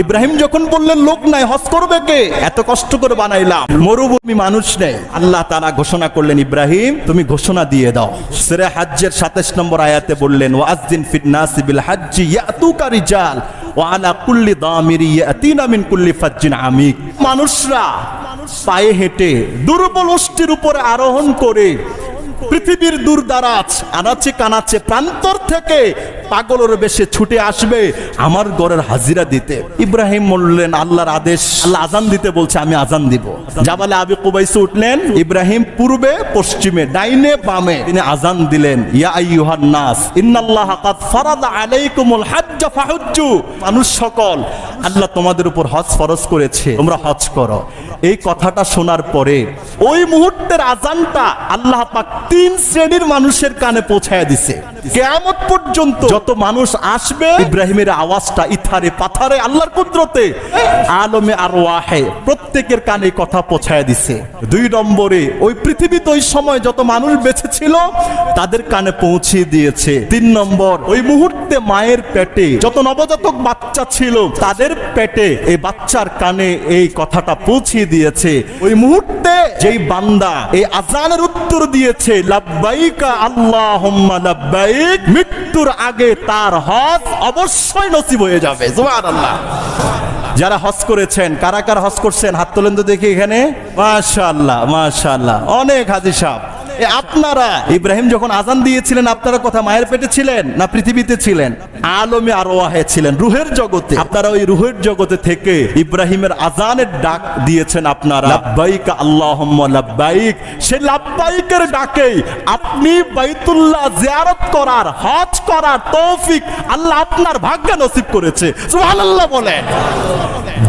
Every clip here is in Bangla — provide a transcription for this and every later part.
ইব্রাহিম যখন বললেন, লোক নাই, হজ করবে কে? এত কষ্ট করে বানাইলাম। মরুভূমি মানুষ নেই। আল্লাহ তারা ঘোষণা করলেন, ইব্রাহিম, তুমি ঘোষণা দিয়ে দাও। সেরে হাজ্জের সাতাশ নম্বর আয়াতে বললেন, ওয়াজদিন ফিটনাস বিল হাজ্জি ইয়াতুকা রিজাল ওয়ালা কুল্লি দামিরি ইয়াতিনা মিন কুল্লি ফাজ্জিন আমিক। মানুষরা পায়ে হেঁটে দুর্বল অষ্টির উপরে আরোহণ করে পৃথিবীর দূর দারাজ আনাচে কানাচে প্রান্তর থেকে পাগলের বেশে ছুটে আসবে, আমার ঘরের হাজিরা দিতে। ইব্রাহিম বললেন, আল্লাহর আদেশ। আল্লাহ আজান দিতে বলছে, আমি আজান দিব। জাবালে আবি কুবাইসে উঠলেন, ইব্রাহিম পূর্বে, পশ্চিমে, ডাইনে, বামে। তিনি আজান দিলেন, ইয়া আইয়ুহান নাস, ইন্নাল্লাহ কাদ ফারাদা আলাইকুমুল হাজ্জ ফাহুজ্জু। মানুষ সকল, আল্লাহ তোমাদের উপর হজ ফরজ করেছে, তোমরা হজ করো। এই কথাটা শোনার পরে, ওই মুহূর্তের আজানটা আল্লাহ পাক তিন শ্রেণির মানুষের কানে পৌঁছায় দিছে। কেয়ামত পর্যন্ত যত মানুষ আসবে ইব্রাহিমের আওয়াজটা ইথারে পাথারে আল্লাহর কুদরতে। আলমে আর ওয়াহে প্রত্যেকের কানে কথা পৌঁছায় দিছে। দুই নম্বরে ওই পৃথিবীতে ওই সময় যত মানুষ বেঁচে ছিল তাদের কানে পৌঁছে দিয়েছে। তিন নম্বর ওই মুহূর্তে মায়ের পেটে যত নবজাতক বাচ্চা ছিল তাদের পেটে এই বাচ্চার কানে এই কথাটা পৌঁছিয়ে দিয়েছে। ওই মুহূর্তে যেই বান্দা এই আজানের উত্তর দিয়েছে, লাব্বাইকা আল্লাহ লাব্বাইক মৃত্যুর আগে তার হজ অবশ্যই নসিব হয়ে যাবে। সুবহানাল্লাহ। যারা হজ করেছেন, কারা কারা হজ করছেন? হাত তোলেন তো দেখি এখানে। মাশাল্লাহ মাশাআল্লাহ। অনেক হাজি সাহেব। এ আপনারা, ইব্রাহিম যখন আজান দিয়েছিলেন, আপনারা কথা মায়ের পেটে ছিলেন না পৃথিবীতে ছিলেন? আলমে আরোয়াহে ছিলেন, রুহের জগতে। আপনারা ওই রুহের জগতে থেকে ইব্রাহিমের আজানের ডাক দিয়েছেন আপনারা। লাব্বাইক আল্লাহুম্মা লাব্বাইক। সেই লাব্বাইকের ডাকেই আপনি বাইতুল্লাহ জিয়ারত করার, হজ করার তৌফিক আল্লাহ আপনার ভাগ্যে নসিব করেছে। সুবহানাল্লাহ বলেন।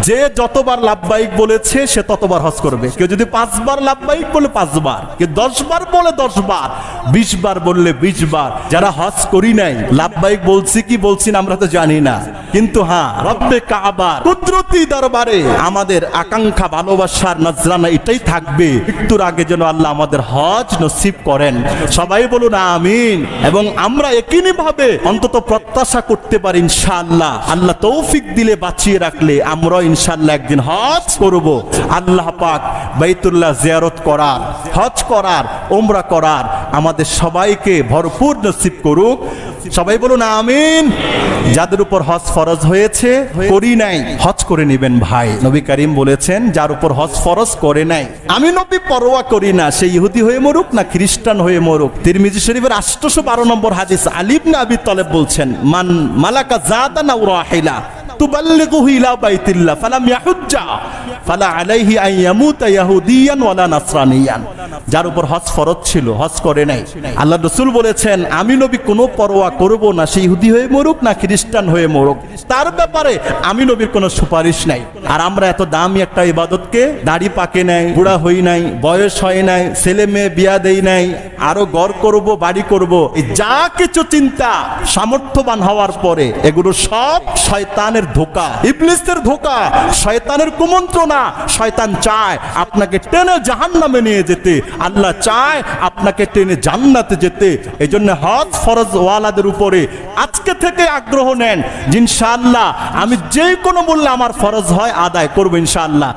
যে যতবার লাভবাহিক বলেছে, সে ততবার হজ করবে। কেউ যদি পাঁচবার লাভবাহিক বলে পাঁচবার, কেউ দশ বার বলে দশবার বিশ বার বললে বিশ বার যারা হজ করি নাই, লাভবাহিক বলছি কি বলছি না আমরা তো জানি না। কিন্তু হ্যাঁ রব্বে কাবার কুদরতি দরবারে আমাদের আকাঙ্ক্ষা, ভালোবাসার নজরানা এটাই থাকবে। মৃত্যুর আগে যেন আল্লাহ আমাদের হজ নসিব করেন। সবাই বলুন আমিন। এবং আমরা একই ভাবে অন্তত প্রত্যাশা করতে পারি ইনশাআল্লাহ। আল্লাহ তৌফিক দিলে বাঁচিয়ে রাখলে আমরা ইনশাআল্লাহ একদিন হজ করব। আল্লাহ পাক বাইতুল্লাহ জিয়ারত করার, হজ করার ওমরা করার আমাদের সবাইকে ভরপুর নসিব করুক। সবাই বলুন আমিন। যাদের উপর হজ ফরজ হয়েছে, করি নাই, হজ করে নেবেন ভাই। নবী করিম বলেছেন, যার উপর হজ ফরজ করে নাই। আমি নবী পরোয়া করি না, সে ইহুদি হয়ে মরুক না খ্রিস্টান হয়ে মরুক? তিরমিজি শরীফের আষ্টশো বারো নম্বর হাদিস আলিব না আবি তলেব বলছেন, মান মালাকা জাদা না যার উপর হজ ফরজ ছিল, হজ করে নাই। আল্লাহ রসুল বলেছেন, আমি নবী কোনো পরোয়া করব না, সে হয়ে মরুক না খ্রিস্টান হয়ে মরুক। তার ব্যাপারে আমি নবীর কোনো সুপারিশ নাই। আর আমরা এত দামি একটা ইবাদতকে, দাড়ি পাকে নাই, বুড়া হই নাই, বয়স হয় নাই, ছেলে মেয়ে বিয়া দেই নাই আরও গড় করব, বাড়ি করব। যা কিছু চিন্তা সামর্থ্যবান হওয়ার পরে এগুলো সব শয়তানের ধোকা। ইবলিসের ধোকা। শয়তানের কুমন্ত্রণা। শয়তান চায় আপনাকে টেনে জাহান্নামে নিয়ে যেতে। আল্লাহ চায় আপনাকে টেনে জান্নাতে যেতে। এই জন্য হজ ফরজ ওয়ালাদের উপরে আজকে থেকে আগ্রহ নেন। ইনশাআল্লাহ আমি যে কোনো মূল্যে আমার ফরজ হয় আদায় করব ইনশাআল্লাহ।